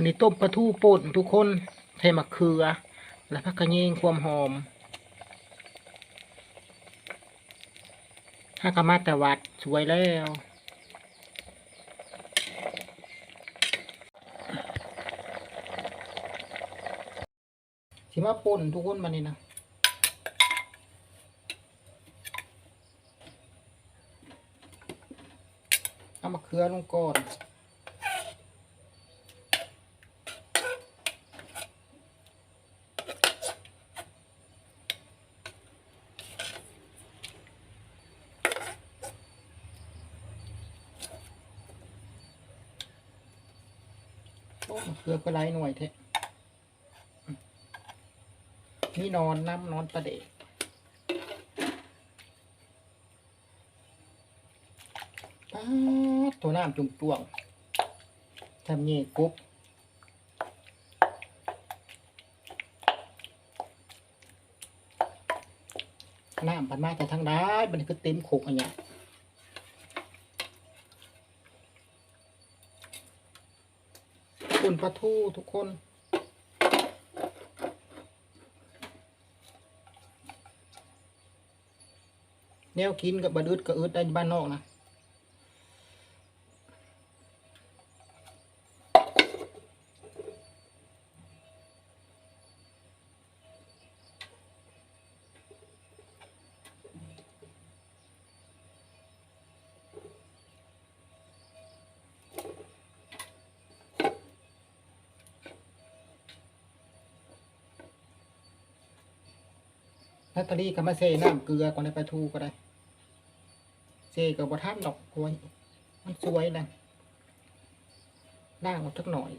มันนี่ต้มปลาทูป่นทุกคนใส่มะเขือ แล้วพักกระเยงความหอมถ้ากะมาแต่วัดสวยแล้วสิมาป่นทุกคนมานี่นะเอามะเขือลงก่อน เขือก็ไรหน่วยเทะนี่นอนน้ำนอนประเดะป๊าดตัวน้ำจุ่มตวงทำเงี้ยกุ๊บน้ำพันมาแต่ทางได้มันก็เต็มโขกอันเนี้ย คุณ ปลาทูทุกคน แนวกินกับบะดืดก็อึดได้บ้านนอกนะ นาตาลีก็มาเซน้ำเกลือก่อนในปลาทูก็ได้เซกับบะทันดอกกล้วยมันสวยนะล่างมันสักหน่อย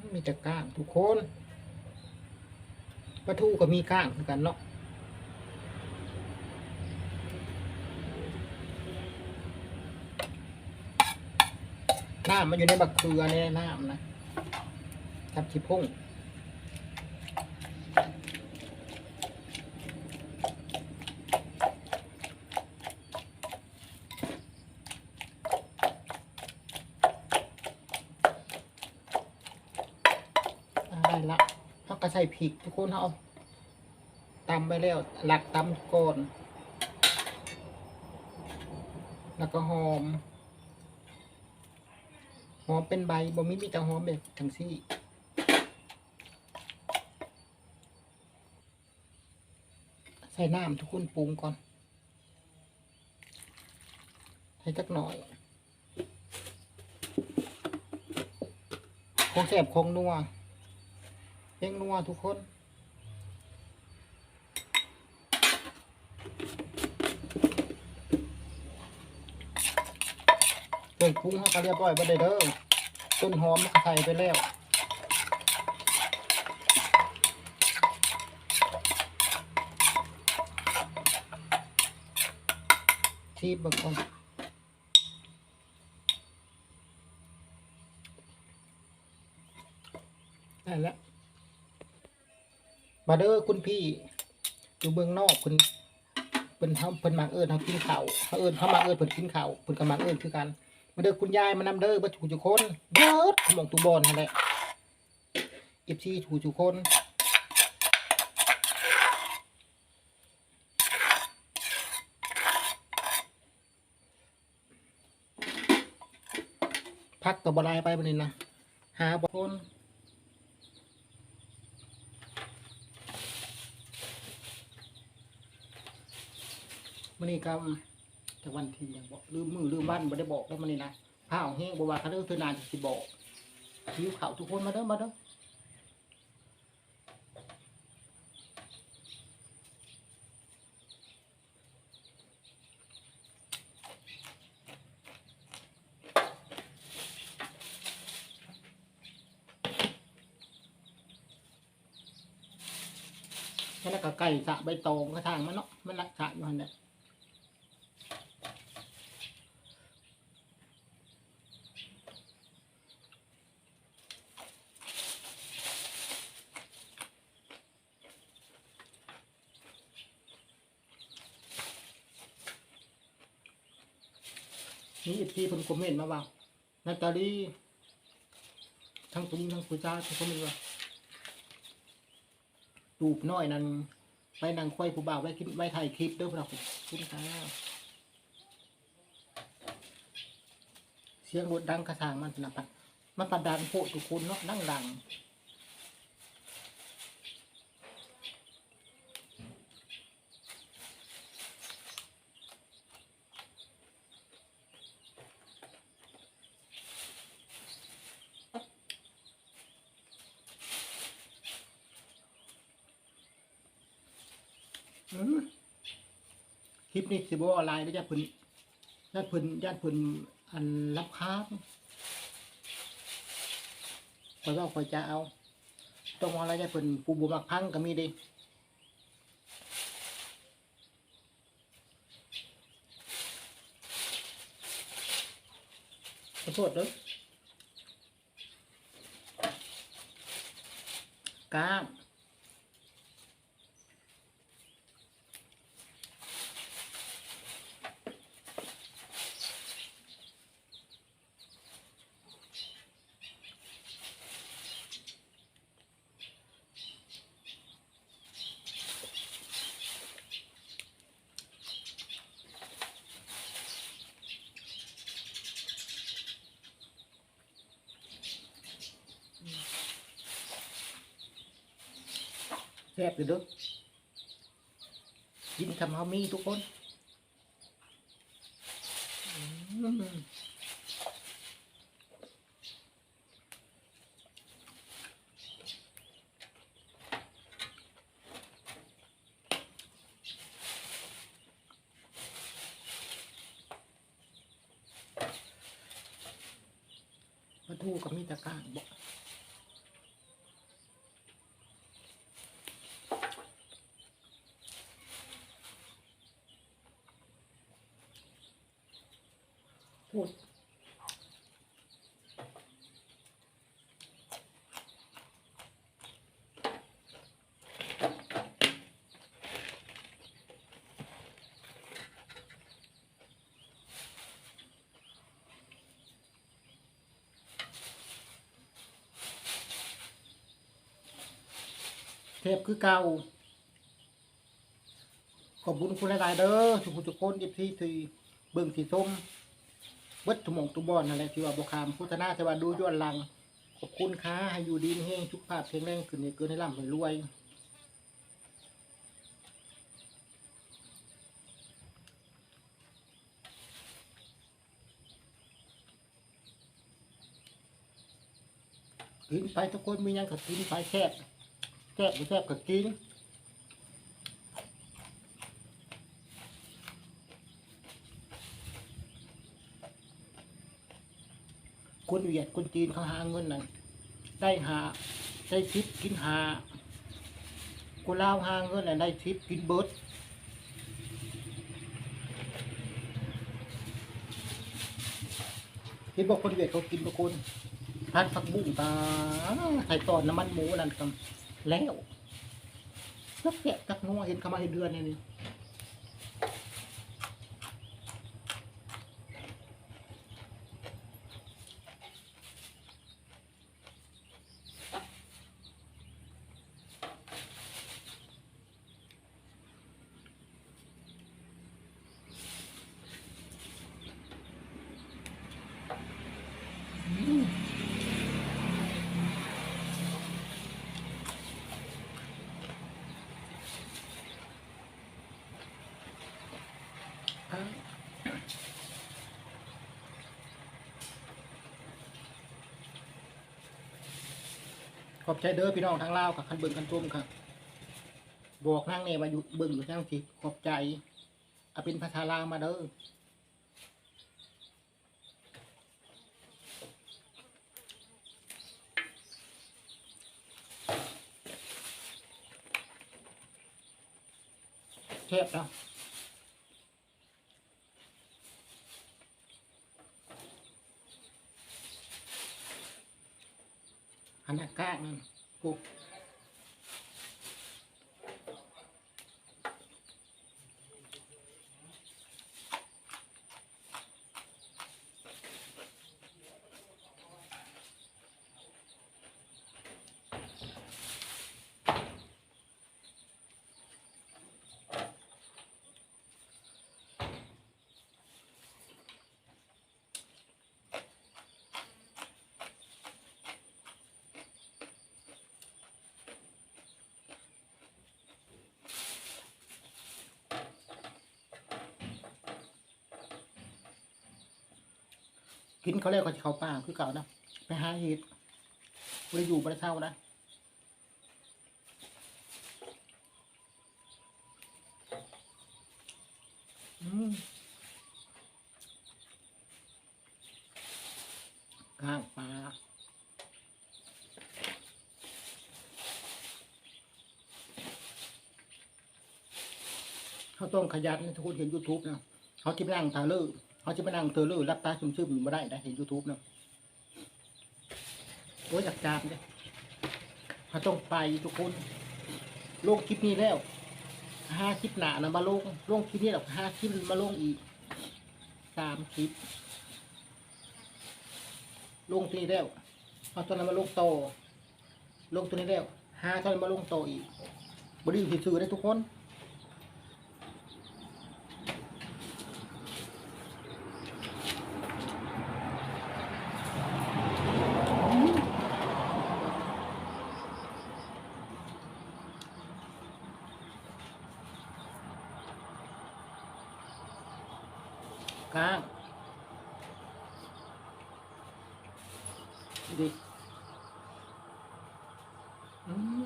มมีแต่ก้างทุกคน ปลาทูก็มีก้างเหมือนกันเนาะน้ำมันอยู่ในบักเกลือในน้ำนะทับชิพุ่งอ่าได้ละเขาก็ ใส่พริกทุกคนเขาตำไปแล้วหลักตำก่อนแล้วก็หอม หอมเป็นใบบ่มีมีแต่หอมแบบทั้งซี่ใส่น้ำทุกคนปรุงก่อนให้จักหน่อยคงแสบคงนัว เพ่งนัวทุกคนเครื่องปรุงเขาก็เรียบร้อยไปได้เด้อต้นหอมก็ใส่ไปแล้วชีบเบางคนได้แล้ว มาเด้อคุณพี่อยู่เบื้องนอกคุณเป็นเขาเพิ่นมักเอิญเขากินข้าวเขาเอิญเขามักเอิญเพิ่นกินข้าวเพิ่นก็มักเอิญคือกัน มาเด้อคุณยายมานำเด้อบ่ถูกจุคนเบิดขมองตูบอลนั่นแหละเอฟซีถูกจุคนพักกับบลายไปบันนี้นะหาบคน มันนี่ก็จะวันที่ยังบอกลืมมือลืมวันไม่ได้บอกแล้วมันนี่นะผ้าของแห้งบอกว่าเขาเรื่องเธอนานจะสิบอกหิวเขาวทุกคนมาเด้อมาเด้อแค่นั้นก็ไก่สะใบตองกระทางมันเนาะมันรักษาอยู่หันเนี่ย นี่อีพีเพิ่นคอมเมนต์มาว่านาตาลีทั้งตุ้มทั้งผู้จ้าเพิ่นคอมเมนต์ว่าตูบน้อยนั้นไปนั่งควยผู้บ่าวไว้กินไว้ถ่ายคลิปเด้อพวกเราคุณค่ะเสียงรถดังกระสางมันนะปัดมันปัดดังโพดทุกคนเนาะนั่งดัง อืมคลิปนี้สิบออนไลน์แล้วจะเพิ่นญาติเพิ่นญาติเพิ่นอันรับค้าคอยว่าคอยจะเอา ต้องเอาอะไรญาติเพิ่นปูบูมักพังก็มีเดิขอโทษเด้อกล้าม ซ่บอยู่เด้อกินคำเฮามีทุกคนมาทูกับมีตะกร้างบอก พูดเทปคือเก่าขอบคุณคุณหลายๆเด้อทุกคนทุกคนที่ที่เบิ่งสีส้ม เบิดทุมงทุบอนนั่นแหละที่ว่าบกคามพุทธนาแต่ว่าดูย้อนหลัง ขอบคุณค้าให้อยู่ดีมีแห้งทุกภาพเพลงแรงขึ้นให้เกินให้ร่ำให้รวยกินไปทุกคนมียังก็กินไปแซ่บแซ่บไม่แซ่บก็กิน คนเวียดคนจีนเขาหาเงินนั่นได้หาได้ทิปกินหาคนลาวหาเงินน่ะได้ทิปกินเบิร์ดเห็นบอกคนเวียดเขากินบางคนทานผักบุ้งตาใส่ตอนน้ำมันหมูนั่นกันแล้วจักแกะจักนัวเห็นเขามาเห็นเดือนนี่นี่ ข อบใจเด้อพี่น้องทางลาวกับคันเบิ่งคันตุ้มครับบอกนั่งเนี่ยมาอยู่เบิ่งอยู่ทั้งทีขอบใจเอาเป็นภาษาลาวมาเด้อเทพเนาะ อันนั้นก้างนั่นปุ๊บ กินเขาแล้วก็จะเขาป่าคือเก่านะไปหาเห็ดบ่ไปอยู่บ่ไปเท่านะอืมข้างปลาเขาต้องขยันนะทุกคนเห็น YouTube นะเขาจะไปนั่งตาเลือ เขาจะไปนั่งเตอเลือรับตาซึมๆอยู่ไม่ได้นะเห็น YouTube นะโอ้ยอยากจามเลยเขาต้องไปทุกคนลงคลิปนี้แล้วห้าคลิปหนานะมาลงลงคลิปนี้แล้วห้าคลิปมาลงอีกสามคลิป ลงตัวนี้แล้วเอาตัวนั้นมาลงโตลงตัวนี้แล้วห้าตัวนั้นมาลงโตอีกบริสุทธิ์สื่อได้ทุกคน กลางดิอืม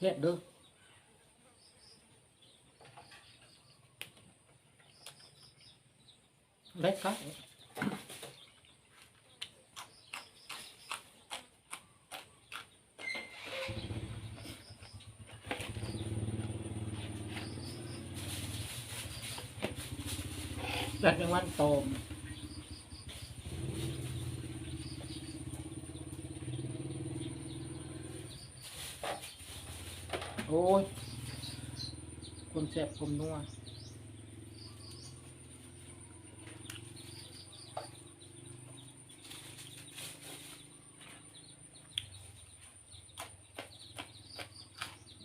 เฮ็ดเด้อเล็กครับ จัดในวันโตมโอ้ย คนแสบคนนัว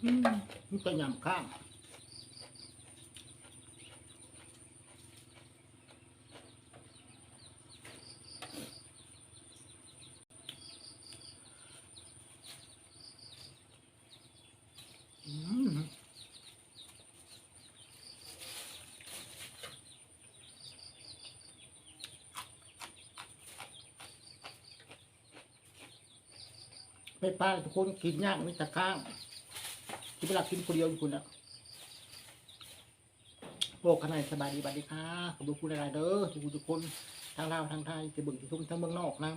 อืมมันก็ยำข้าง อืม ไม่ป้าทุกคนกินยากไม่ตะข้างกินเวลากินคนเดียวอยู่คุณอะโลกขนาดสบายดีบายดีค่ะขอบคุณอะไรเด้อทุกคนทุกคน ทางลาวทางไทยจะบึงจะทุ่มทั้งเมืองนอกนะ